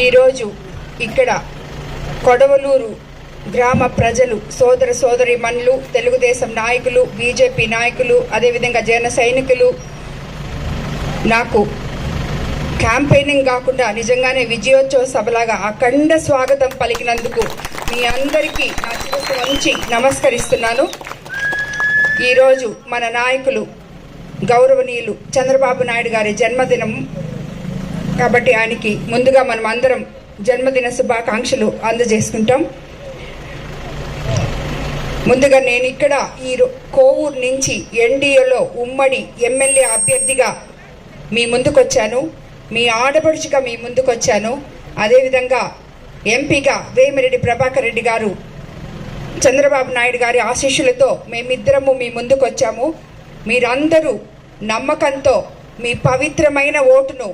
ఈరోజు ఇక్కడ కొడవలూరు గ్రామ ప్రజలు సోదర సోదరి మనులు తెలుగుదేశం నాయకులు బీజేపీ నాయకులు అదేవిధంగా జన సైనికులు నాకు క్యాంపెయినింగ్ కాకుండా నిజంగానే విజయోత్సవ సభలాగా అఖండ స్వాగతం పలికినందుకు మీ అందరికీ నా శిరస్సు వంచి నమస్కరిస్తున్నాను. ఈరోజు మన నాయకులు గౌరవనీయులు చంద్రబాబు నాయుడు గారి జన్మదినం కాబట్టి ఆయనకి ముందుగా మనం అందరం జన్మదిన శుభాకాంక్షలు అందజేసుకుంటాం. ముందుగా నేను ఇక్కడ ఈ కోవూర్ కోవూరు నుంచి ఎన్డీఏలో ఉమ్మడి ఎమ్మెల్యే అభ్యర్థిగా మీ ముందుకొచ్చాను. మీ ఆడపడుచుగా మీ ముందుకొచ్చాను. అదేవిధంగా ఎంపీగా వేమిరెడ్డి ప్రభాకర్ రెడ్డి గారు చంద్రబాబు నాయుడు గారి ఆశీస్సులతో మేమిద్దరము మీ ముందుకొచ్చాము. మీరందరూ నమ్మకంతో మీ పవిత్రమైన ఓటును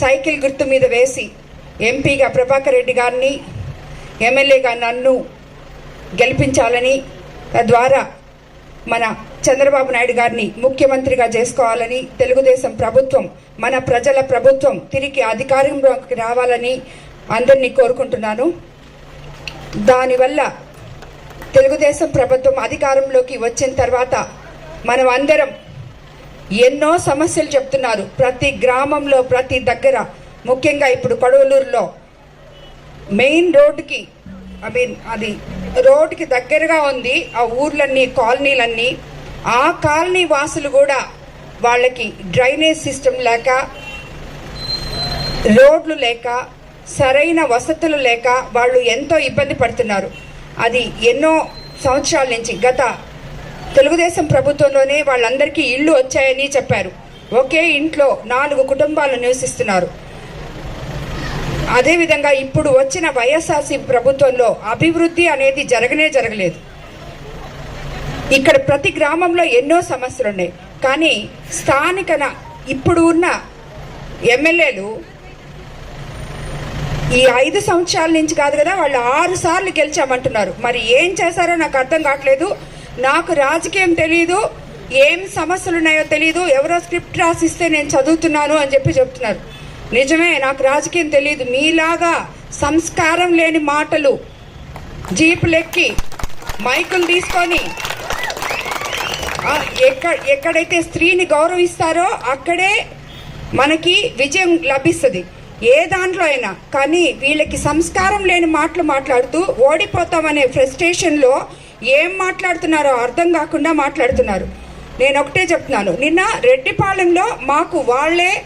సైకిల్ గుర్తు మీద వేసి ఎంపీగా ప్రభాకర్ రెడ్డి గారిని ఎమ్మెల్యేగా నన్ను గెలిపించాలని తద్వారా మన చంద్రబాబు నాయుడు గారిని ముఖ్యమంత్రిగా చేసుకోవాలని తెలుగుదేశం ప్రభుత్వం మన ప్రజల ప్రభుత్వం తిరిగి అధికారంలోకి రావాలని అందరినీ కోరుకుంటున్నాను. దానివల్ల తెలుగుదేశం ప్రభుత్వం అధికారంలోకి వచ్చిన తర్వాత మనం అందరం ఎన్నో సమస్యలు చెప్తున్నారు. ప్రతి గ్రామంలో ప్రతి దగ్గర ముఖ్యంగా ఇప్పుడు కొడవలూరులో. మెయిన్ రోడ్డుకి ఐ మీన్ అది రోడ్డుకి దగ్గరగా ఉంది ఆ ఊర్లన్నీ కాలనీలన్నీ. ఆ కాలనీ వాసులు కూడా వాళ్ళకి డ్రైనేజ్ సిస్టమ్ లేక రోడ్లు లేక సరైన వసతులు లేక వాళ్ళు ఎంతో ఇబ్బంది పడుతున్నారు. అది ఎన్నో సంవత్సరాల నుంచి గత తెలుగుదేశం ప్రభుత్వంలోనే వాళ్ళందరికీ ఇళ్ళు వచ్చాయని చెప్పారు. ఒకే ఇంట్లో నాలుగు కుటుంబాలు నివసిస్తున్నారు. అదేవిధంగా ఇప్పుడు వచ్చిన వైఎస్ఆర్సీ ప్రభుత్వంలో అభివృద్ధి అనేది జరగనే జరగలేదు. ఇక్కడ ప్రతి గ్రామంలో ఎన్నో సమస్యలు ఉన్నాయి. కానీ స్థానికన ఇప్పుడు ఉన్న ఎమ్మెల్యేలు ఈ ఐదు సంవత్సరాల నుంచి కాదు కదా వాళ్ళు ఆరు సార్లు గెలిచామంటున్నారు. మరి ఏం చేశారో నాకు అర్థం కావట్లేదు. నాకు రాజకీయం తెలియదు ఏం సమస్యలు ఉన్నాయో తెలియదు ఎవరో స్క్రిప్ట్ రాసిస్తే నేను చదువుతున్నాను అని చెప్పి చెప్తున్నారు. నిజమే నాకు రాజకీయం తెలియదు మీలాగా సంస్కారం లేని మాటలు జీపులెక్కి మైకులు తీసుకొని ఎక్కడ ఎక్కడైతే స్త్రీని గౌరవిస్తారో అక్కడే మనకి విజయం లభిస్తుంది. ఏ దాంట్లో అయినా. కానీ వీళ్ళకి సంస్కారం లేని మాటలు మాట్లాడుతూ ఓడిపోతామనే ఫ్రస్ట్రేషన్లో ఏం మాట్లాడుతున్నారో అర్థం కాకుండా మాట్లాడుతున్నారు. నేను ఒకటే చెప్తున్నాను. నిన్న రెడ్డిపాలెంలో మాకు వాళ్ళే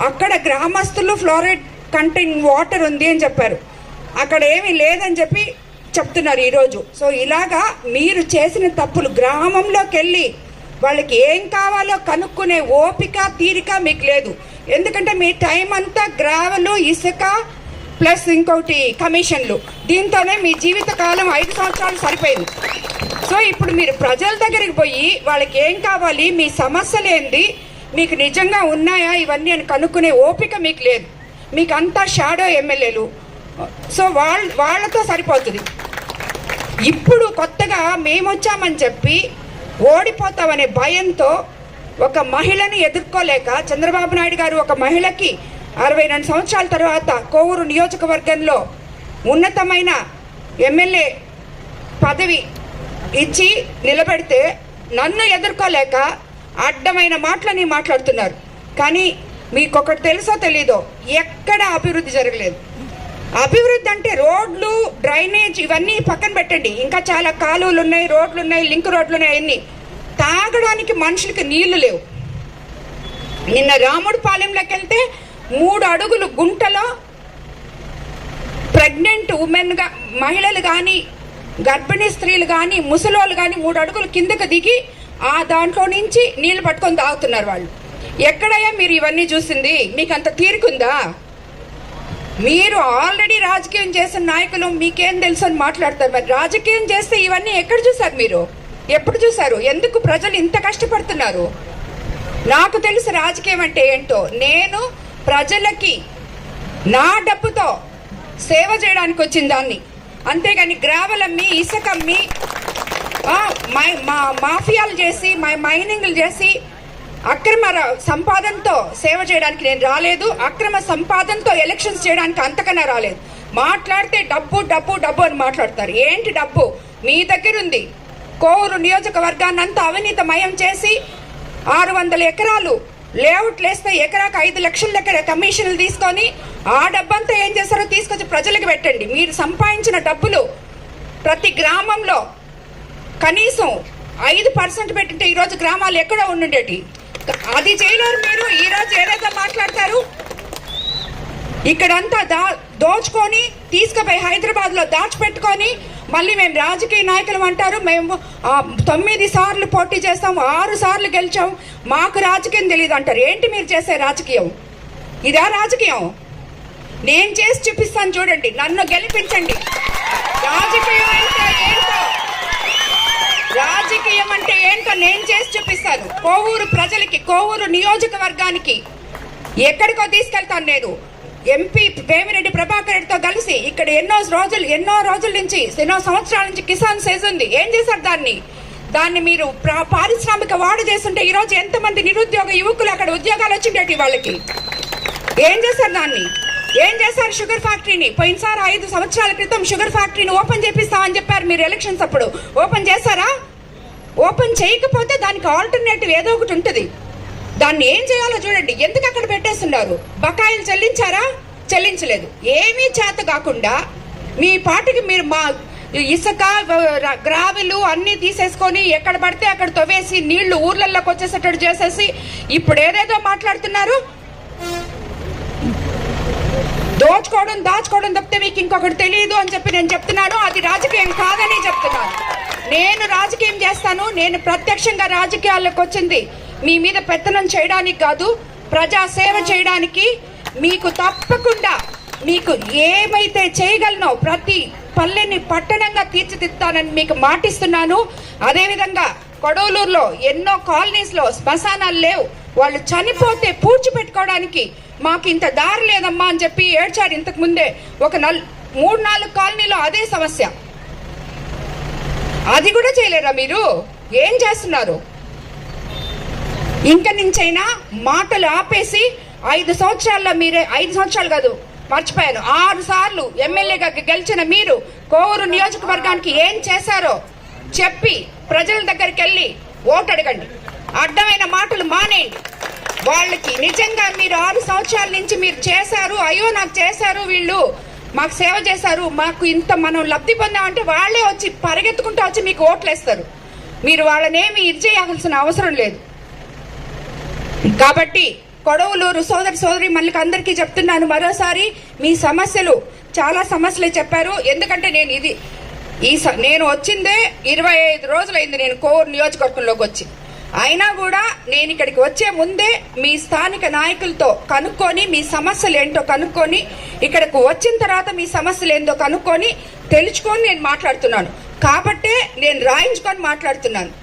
అక్కడ గ్రామస్తులు ఫ్లోరైడ్ కంటైన్ వాటర్ ఉంది అని చెప్పారు. అక్కడ ఏమీ లేదని చెప్పి చెప్తున్నారు ఈరోజు. సో ఇలాగా మీరు చేసిన తప్పులు గ్రామంలోకి వెళ్ళి వాళ్ళకి ఏం కావాలో కనుక్కునే ఓపిక తీరిక మీకు లేదు. ఎందుకంటే మీ టైం అంతా గ్రావెలు ఇసుక ప్లస్ ఇంకొకటి కమిషన్లు. దీంతోనే మీ జీవిత కాలం ఐదు సంవత్సరాలు సరిపోయింది. సో ఇప్పుడు మీరు ప్రజల దగ్గరికి పోయి వాళ్ళకి ఏం కావాలి మీ సమస్యలు ఏంది మీకు నిజంగా ఉన్నాయా ఇవన్నీ అని కనుక్కునే ఓపిక మీకు లేదు. మీకు అంతా షాడో ఎమ్మెల్యేలు. సో వాళ్ళ వాళ్ళతో సరిపోతుంది. ఇప్పుడు కొత్తగా మేము వచ్చామని చెప్పి ఓడిపోతామనే భయంతో ఒక మహిళని ఎదుర్కోలేక చంద్రబాబు నాయుడు గారు ఒక మహిళకి అరవై రెండు సంవత్సరాల తర్వాత కోవూరు నియోజకవర్గంలో ఉన్నతమైన ఎమ్మెల్యే పదవి ఇచ్చి నిలబెడితే నన్ను ఎదుర్కోలేక అడ్డమైన మాటలని మాట్లాడుతున్నారు. కానీ మీకు ఒకటి తెలుసో తెలీదో ఎక్కడ అభివృద్ధి జరగలేదు. అభివృద్ధి అంటే రోడ్లు డ్రైనేజ్ ఇవన్నీ పక్కన పెట్టండి. ఇంకా చాలా కాలువలు ఉన్నాయి రోడ్లు ఉన్నాయి లింక్ రోడ్లు ఉన్నాయి అన్నీ. తాగడానికి మనుషులకి నీళ్ళు లేవు. నిన్న రాముడు పాలెంలోకి వెళ్తే మూడు అడుగులు గుంటలో ప్రెగ్నెంట్ ఉమెన్గా మహిళలు కానీ గర్భిణీ స్త్రీలు కానీ ముసలోళ్ళు కానీ మూడు అడుగులు కిందకు దిగి ఆ దాంట్లో నుంచి నీళ్ళు పట్టుకొని తాగుతున్నారు వాళ్ళు. ఎక్కడయ్యా మీరు ఇవన్నీ చూసింది? మీకు అంత తీరుకుందా? మీరు ఆల్రెడీ రాజకీయం చేసిన నాయకులు మీకేం తెలుసు అని మాట్లాడతారు మరి. రాజకీయం చేస్తే ఇవన్నీ ఎక్కడ చూసారు మీరు? ఎప్పుడు చూసారు ఎందుకు ప్రజలు ఇంత కష్టపడుతున్నారు? నాకు తెలుసు రాజకీయం అంటే ఏంటో. నేను ప్రజలకి నా డబ్బుతో సేవ చేయడానికి వచ్చిన దాన్ని. అంతేగాని గ్రావెల్ అమ్మి ఇసుక అమ్మి మై- మా మాఫియాలు చేసి మా మైనింగ్లు చేసి అక్రమ సంపాదనతో సేవ చేయడానికి నేను రాలేదు. అక్రమ సంపాదనతో ఎలక్షన్స్ చేయడానికి అంతకన్నా రాలేదు. మాట్లాడితే డబ్బు డబ్బు డబ్బు అని మాట్లాడతారు. ఏంటి డబ్బు? మీ దగ్గర ఉంది. కోవూరు నియోజకవర్గాన్ని అంతా అవినీతమయం చేసి ఆరు వందల ఎకరాలు లేఅవుట్లు వేస్తే ఎకరాకు ఐదు లక్షల దగ్గర కమిషన్లు తీసుకొని ఆ డబ్బంతా ఏం చేస్తారో తీసుకొచ్చి ప్రజలకు పెట్టండి. మీరు సంపాదించిన డబ్బులు ప్రతి గ్రామంలో కనీసం ఐదు పర్సెంట్ పెట్టింటే ఈరోజు గ్రామాలు ఎక్కడో ఉండుండేటి? అది చేయలేరు మీరు. ఈరోజు ఏదైతే మాట్లాడతారు ఇక్కడంతా దా దోచుకొని తీసుకుపోయి హైదరాబాద్లో దాచిపెట్టుకొని మళ్ళీ మేము రాజకీయ నాయకులు అంటారు. మేము తొమ్మిది సార్లు పోటీ చేస్తాం ఆరు సార్లు గెలిచాం. మాకు రాజకీయం తెలియదు అంటారు. ఏంటి మీరు చేసే రాజకీయం? ఇదా రాజకీయం? నేను చేసి చూపిస్తాను చూడండి. నన్ను గెలిపించండి. రాజకీయం అంటే ఏంటో? రాజకీయం అంటే ఏంటో నేను చేసి చూపిస్తాను. కోవూరు ప్రజలకి కోవూరు నియోజకవర్గానికి ఎక్కడికో తీసుకెళ్తాను నేను. ఎంపీ వేమిరెడ్డి ప్రభాకర్ రెడ్డితో చేసి ఇక్కడ ఎన్నో రోజులు ఎన్నో రోజుల నుంచి ఎన్నో సంవత్సరాల నుంచి కిసాన్ సేజ్ ఉంది ఏం చేశారు దాన్ని? దాన్ని మీరు పారిశ్రామిక వాడు చేస్తుంటే ఈరోజు ఎంతమంది నిరుద్యోగ యువకులు అక్కడ ఉద్యోగాలు వచ్చిండేటి వాళ్ళకి? ఏం చేశారు దాన్ని? ఏం చేశారు షుగర్ ఫ్యాక్టరీని? పోయినసారి ఐదు సంవత్సరాల క్రితం షుగర్ ఫ్యాక్టరీని ఓపెన్ చేపిస్తామని చెప్పారు మీరు ఎలక్షన్స్ అప్పుడు. ఓపెన్ చేశారా? ఓపెన్ చేయకపోతే దానికి ఆల్టర్నేటివ్ ఏదో ఒకటి ఉంటుంది. దాన్ని ఏం చేయాలో చూడండి. ఎందుకు అక్కడ పెట్టేస్తున్నారు? బకాయిలు చెల్లించారా? చెల్లించలేదు. ఏమీ చేత కాకుండా మీ పాటికి మీరు మా ఇసుక గ్రావెలు అన్నీ తీసేసుకొని ఎక్కడ పడితే అక్కడ తవ్వేసి నీళ్ళు ఊర్లలోకి వచ్చేసేటట్టు చేసేసి ఇప్పుడు ఏదేదో మాట్లాడుతున్నారు? దోచుకోవడం దాచుకోవడం తప్పితే మీకు ఇంకొకటి తెలియదు అని చెప్పి నేను చెప్తున్నాను. అది రాజకీయం కాదని చెప్తున్నాను. నేను రాజకీయం చేస్తాను. నేను ప్రత్యక్షంగా రాజకీయాల్లోకి వచ్చింది. మీ మీద పెత్తనం చేయడానికి కాదు ప్రజా సేవ చేయడానికి మీకు తప్పకుండా మీకు ఏమైతే చేయగలనో ప్రతి పల్లెని పట్టణంగా తీర్చిదిద్దానని మీకు మాటిస్తున్నాను. అదేవిధంగా కొడవలూరులో ఎన్నో కాలనీస్లో శ్మశానాలు లేవు. వాళ్ళు చనిపోతే పూడ్చిపెట్టుకోవడానికి మాకు ఇంత దారి లేదమ్మా అని చెప్పి ఏడ్చారు ఇంతకు ముందే. ఒక నల్ మూడు నాలుగు కాలనీలో అదే సమస్య. అది కూడా చేయలేరా మీరు? ఏం చేస్తున్నారు? ఇంక నుంచైనా మాటలు ఆపేసి ఐదు సంవత్సరాల్లో మీరే ఐదు సంవత్సరాలు కాదు మర్చిపోయాను. ఆరు సార్లు ఎమ్మెల్యేగా గెలిచిన మీరు కోవూరు నియోజకవర్గానికి ఏం చేశారో చెప్పి ప్రజల దగ్గరికి వెళ్ళి ఓటు అడగండి. అడ్డమైన మాటలు మానేయండి. వాళ్ళకి నిజంగా మీరు ఆరు సంవత్సరాల నుంచి మీరు చేశారు అయ్యో నాకు చేశారు వీళ్ళు మాకు సేవ చేశారు మాకు ఇంత మనం లబ్ధి పొందామంటే వాళ్ళే వచ్చి పరిగెత్తుకుంటూ వచ్చి మీకు ఓట్లేస్తారు మీరు వాళ్ళనేమి ఇది చేయాల్సిన అవసరం లేదు. కాబట్టి కొడవలూరు సోదరి సోదరి మళ్ళీ అందరికీ చెప్తున్నాను. మరోసారి మీ సమస్యలు చాలా సమస్యలు చెప్పారు. ఎందుకంటే నేను ఇది ఈ స- నేను వచ్చిందే ఇరవై ఐదు రోజులైంది నేను కోవూరు నియోజకవర్గంలోకి వచ్చి. అయినా కూడా నేను ఇక్కడికి వచ్చే ముందే మీ స్థానిక నాయకులతో కనుక్కొని మీ సమస్యలు ఏంటో కనుక్కొని ఇక్కడికి వచ్చిన తర్వాత మీ సమస్యలు ఏందో కనుక్కొని తెలుసుకొని నేను మాట్లాడుతున్నాను. కాబట్టే నేను రాయించుకొని మాట్లాడుతున్నాను.